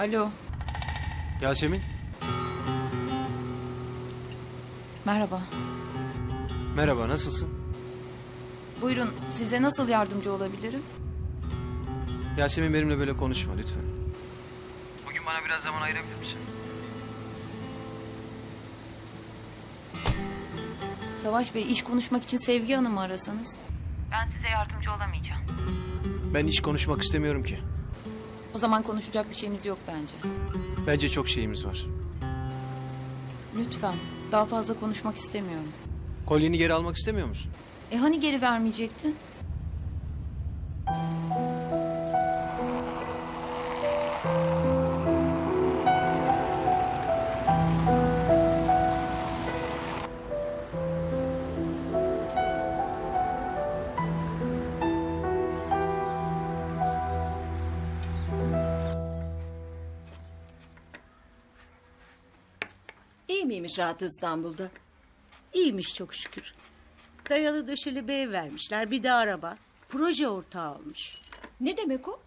Alo, Yasemin, merhaba. merhaba, nasılsın? Buyurun, size nasıl yardımcı olabilirim? Yasemin benimle böyle konuşma lütfen. Bugün bana biraz zaman ayırabilir misin? Savaş Bey, iş konuşmak için Sevgi Hanım'ı arasanız. Ben size yardımcı olamayacağım. Ben hiç konuşmak istemiyorum ki. O zaman konuşacak bir şeyimiz yok bence. Bence çok şeyimiz var. Lütfen, daha fazla konuşmak istemiyorum. Kolyeni geri almak istemiyor musun? E hani geri vermeyecektin? Miymiş rahatı İstanbul'da? İyiymiş çok şükür. Dayalı döşeli bir ev vermişler bir de araba. Proje ortağı olmuş. Ne demek o?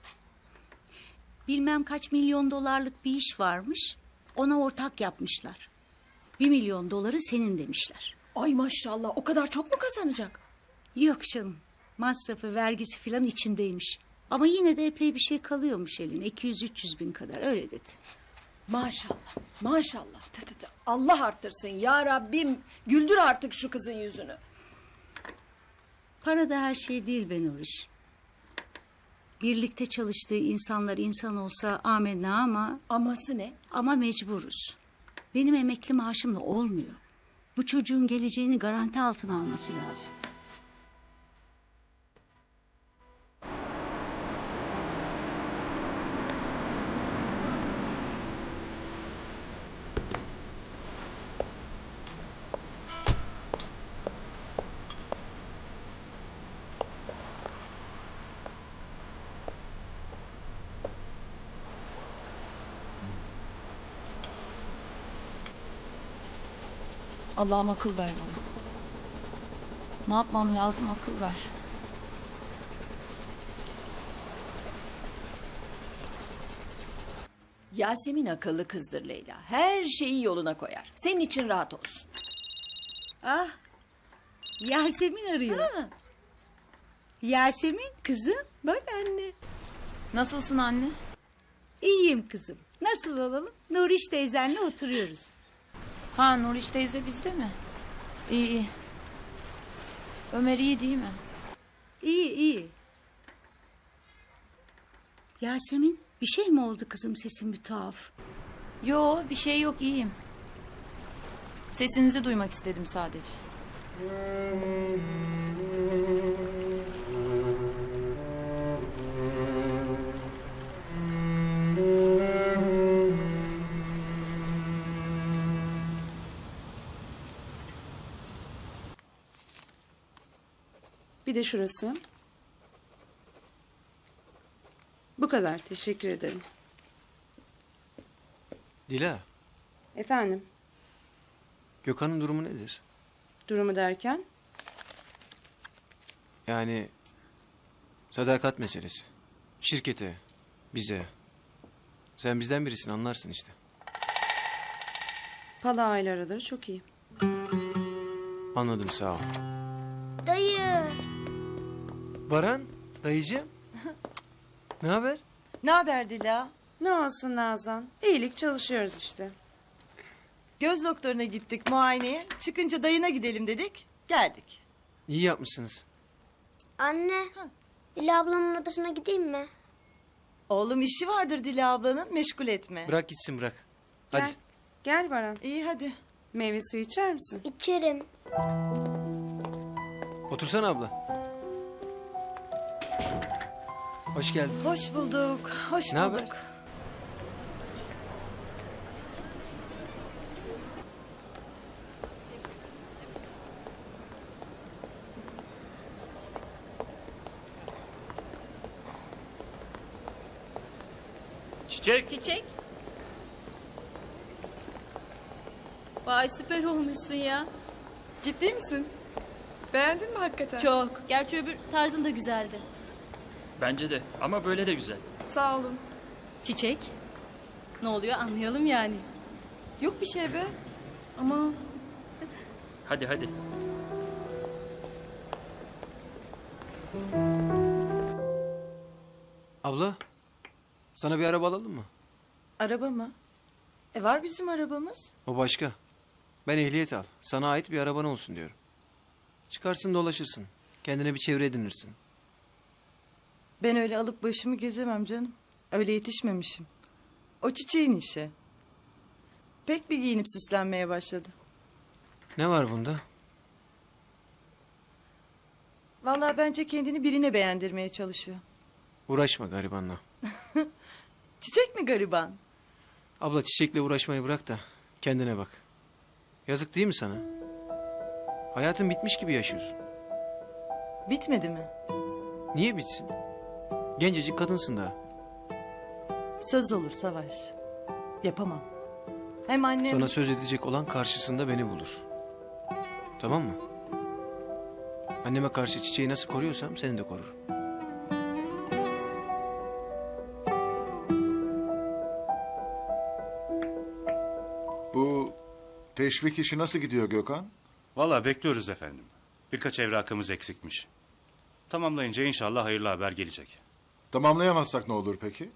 Bilmem kaç milyon dolarlık bir iş varmış. Ona ortak yapmışlar. Bir milyon doları senin demişler. Ay maşallah o kadar çok mu kazanacak? Yok canım. Masrafı, vergisi filan içindeymiş. Ama yine de epey bir şey kalıyormuş eline. 200-300 bin kadar öyle dedi. Maşallah maşallah. Tı tı tı. Allah arttırsın ya Rabbim. Güldür artık şu kızın yüzünü. Para da her şey değil be Nuriş. Birlikte çalıştığı insanlar insan olsa amenna ama Aması ne? Ama mecburuz. Benim emekli maaşımla olmuyor. Bu çocuğun geleceğini garanti altına alması lazım. Allah'ım akıl ver bana. Ne yapmam lazım akıl ver. Yasemin akıllı kızdır Leyla. Her şeyi yoluna koyar. Senin için rahat olsun. Ah, Yasemin arıyor. Yasemin kızım. Bak anne. Nasılsın anne? İyiyim kızım. Nasıl olalım? Nuriş teyzenle oturuyoruz. Ha Nuriş teyze bizde mi? İyi iyi. Ömer iyi değil mi? İyi iyi. Yasemin bir şey mi oldu kızım sesin bir tuhaf. Yo bir şey yok iyiyim. Sesinizi duymak istedim sadece. Bir de şurası. Bu kadar. Teşekkür ederim. Dila, Efendim, Gökhan'ın durumu nedir? durumu derken? Yani sadakat meselesi. Şirkete, bize. Sen bizden birisin anlarsın işte. Pala aile araları çok iyi. Anladım sağ ol. Baran, dayıcığım. ne haber? Ne haber Dila? Ne olsun Nazan? İyilik çalışıyoruz işte. Göz doktoruna gittik muayeneye. Çıkınca dayına gidelim dedik. Geldik. İyi yapmışsınız. Anne. Dila ablamın odasına gideyim mi? Oğlum işi vardır Dila ablanın. Meşgul etme. Bırak gitsin bırak. Hadi. Gel. Gel Baran. İyi hadi. Meyve suyu içer misin? İçerim. Otursana abla. Hoş geldin. Hoş bulduk. Hoş Ne haber? bulduk. Çiçek. Çiçek. Vay süper olmuşsun ya. Ciddi misin? Beğendin mi hakikaten? Çok. Gerçi öbür tarzın da güzeldi. Bence de ama böyle de güzel. Sağ olun. Çiçek. Ne oluyor anlayalım yani. Yok bir şey be. Ama Hadi hadi. Abla sana bir araba alalım mı? Araba mı? E var bizim arabamız. O başka. Ben ehliyet al. Sana ait bir araban olsun diyorum. Çıkarsın dolaşırsın. Kendine bir çevre edinirsin. Ben öyle alıp başımı gezemem canım. Öyle yetişmemişim. O çiçeğin işi. Pek bir giyinip süslenmeye başladı. Ne var bunda? Vallahi bence kendini birine beğendirmeye çalışıyor. Uğraşma garibanla. Çiçek mi gariban? Abla çiçekle uğraşmayı bırak da kendine bak. Yazık değil mi sana? Hayatın bitmiş gibi yaşıyorsun. Bitmedi mi? Niye bitsin? Gencecik kadınsın daha. Söz olur Savaş. Yapamam. Hem annem... Sana söz edecek olan karşısında beni bulur. Tamam mı? Anneme karşı çiçeği nasıl koruyorsam seni de korurum. Bu teşvik işi nasıl gidiyor Gökhan? Valla bekliyoruz efendim. Birkaç evrakımız eksikmiş. Tamamlayınca inşallah hayırlı haber gelecek. Tamamlayamazsak ne olur peki?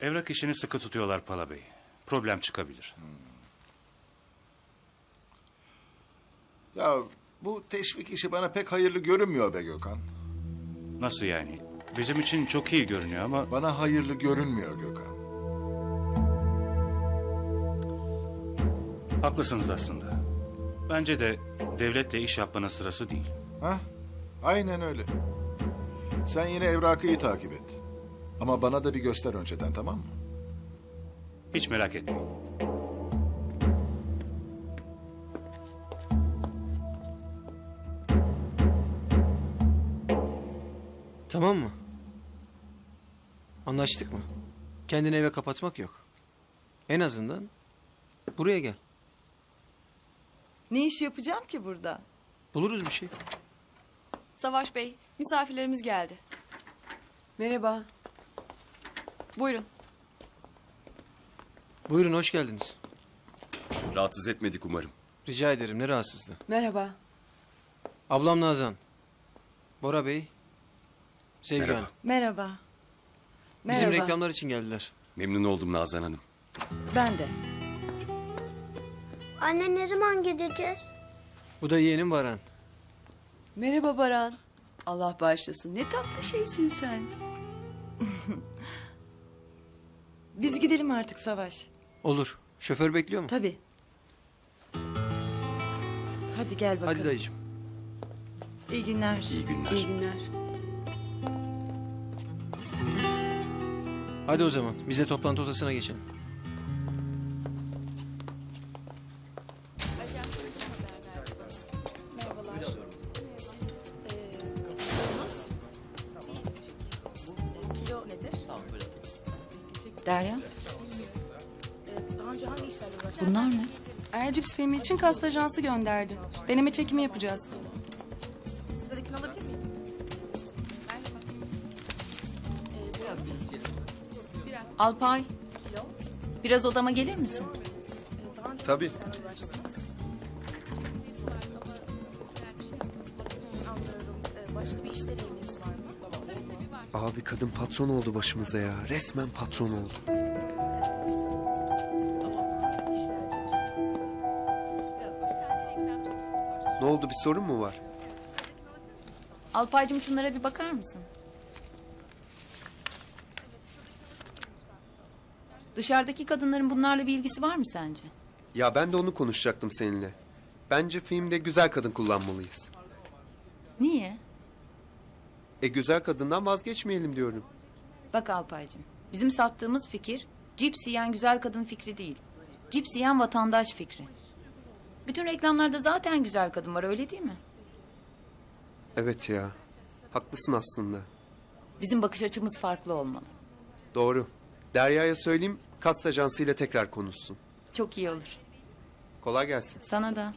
Evrak işini sıkı tutuyorlar Pala Bey. Problem çıkabilir. Ya bu teşvik işi bana pek hayırlı görünmüyor be Gökhan. Nasıl yani? Bizim için çok iyi görünüyor ama Bana hayırlı görünmüyor Gökhan. haklısınız aslında. Bence de devletle iş yapmanın sırası değil. Ha? Aynen öyle. Sen yine evrakı iyi takip et. Ama bana da bir göster önceden tamam mı? Hiç merak etmeyin. Tamam mı? Anlaştık mı? Kendini eve kapatmak yok. En azından buraya gel. Ne iş yapacağım ki burada? Buluruz bir şey. Savaş Bey, misafirlerimiz geldi. merhaba. Buyurun. Buyurun hoş geldiniz. Rahatsız etmedik umarım. Rica ederim ne rahatsızlığı. Merhaba. Ablam Nazan. Bora Bey. Sevgi Merhaba. Hanım. Merhaba. Bizim Merhaba. reklamlar için geldiler. Memnun oldum Nazan Hanım. Ben de. Anne ne zaman gideceğiz? Bu da yeğenim Baran. Merhaba Baran. Allah bağışlasın. Ne tatlı şeysin sen. Biz gidelim artık Savaş. Olur. Şoför bekliyor mu? Tabii. Hadi gel bakalım. Hadi dayıcığım. İyi günler. İyi günler. İyi günler. Hadi o zaman bize toplantı odasına geçelim. Filmi için kast ajansı gönderdi. Deneme çekimi yapacağız. Alpay. Biraz odama gelir misin? Tabii. Abi kadın patron oldu başımıza ya. Resmen patron oldu. Ne oldu bir sorun mu var? Alpaycığım şunlara bir bakar mısın? Dışarıdaki kadınların bunlarla bir ilgisi var mı sence? Ya ben de onu konuşacaktım seninle. Bence filmde güzel kadın kullanmalıyız. Niye? E güzel kadından vazgeçmeyelim diyorum. Bak Alpaycığım, bizim sattığımız fikir cips yiyen güzel kadın fikri değil. Cips yiyen vatandaş fikri. Bütün reklamlarda zaten güzel kadın var öyle değil mi? Evet ya. Haklısın aslında. Bizim bakış açımız farklı olmalı. Doğru. Derya'ya söyleyeyim kast ajansıyla tekrar konuşsun. Çok iyi olur. Kolay gelsin. Sana da.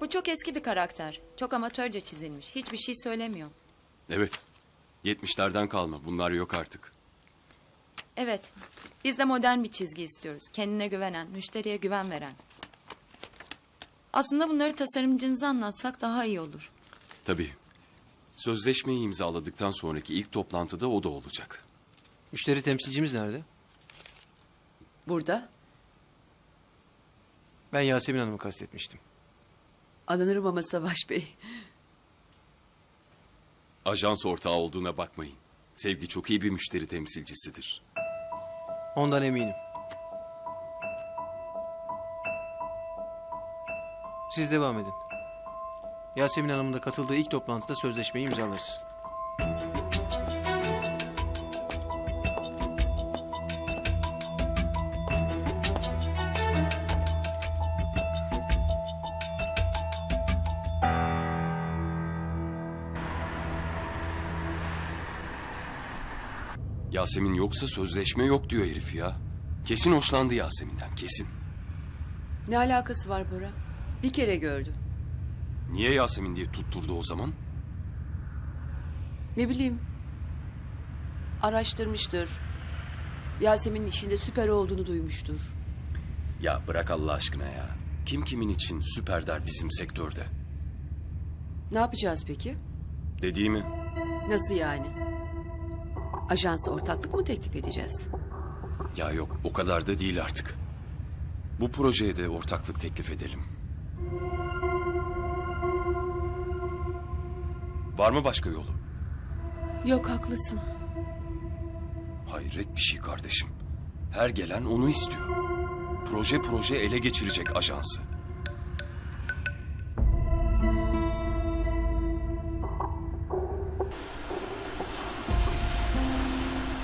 Bu Bu çok eski bir karakter. Çok amatörce çizilmiş. Hiçbir şey söylemiyor. Evet. 70'lerden kalma. Bunlar yok artık. Evet. Biz de modern bir çizgi istiyoruz. Kendine güvenen, müşteriye güven veren. Aslında bunları tasarımcınıza anlatsak daha iyi olur. Tabii. Sözleşmeyi imzaladıktan sonraki ilk toplantıda o da olacak. Müşteri temsilcimiz nerede? Burada Ben Yasemin Hanım'ı kastetmiştim. alınırım ama Savaş Bey. Ajans ortağı olduğuna bakmayın. Sevgi çok iyi bir müşteri temsilcisidir. Ondan eminim. Siz devam edin. Yasemin Hanım'ın da katıldığı ilk toplantıda sözleşmeyi imzalarız. Yasemin yoksa sözleşme yok diyor herif ya. Kesin hoşlandı Yasemin'den kesin. Ne alakası var Bora? Bir kere gördü. Niye Yasemin diye tutturdu o zaman? Ne bileyim. Araştırmıştır. Yasemin'in işinde süper olduğunu duymuştur. Ya bırak Allah aşkına ya. Kim kimin için süper der bizim sektörde. Ne yapacağız peki? Dediğimi Nasıl yani? Ajansa ortaklık mı teklif edeceğiz? ya yok o kadar da değil artık. Bu projeye de ortaklık teklif edelim. Var mı başka yolu? Yok haklısın. Hayret bir şey kardeşim. Her gelen onu istiyor. Proje proje ele geçirecek ajansı.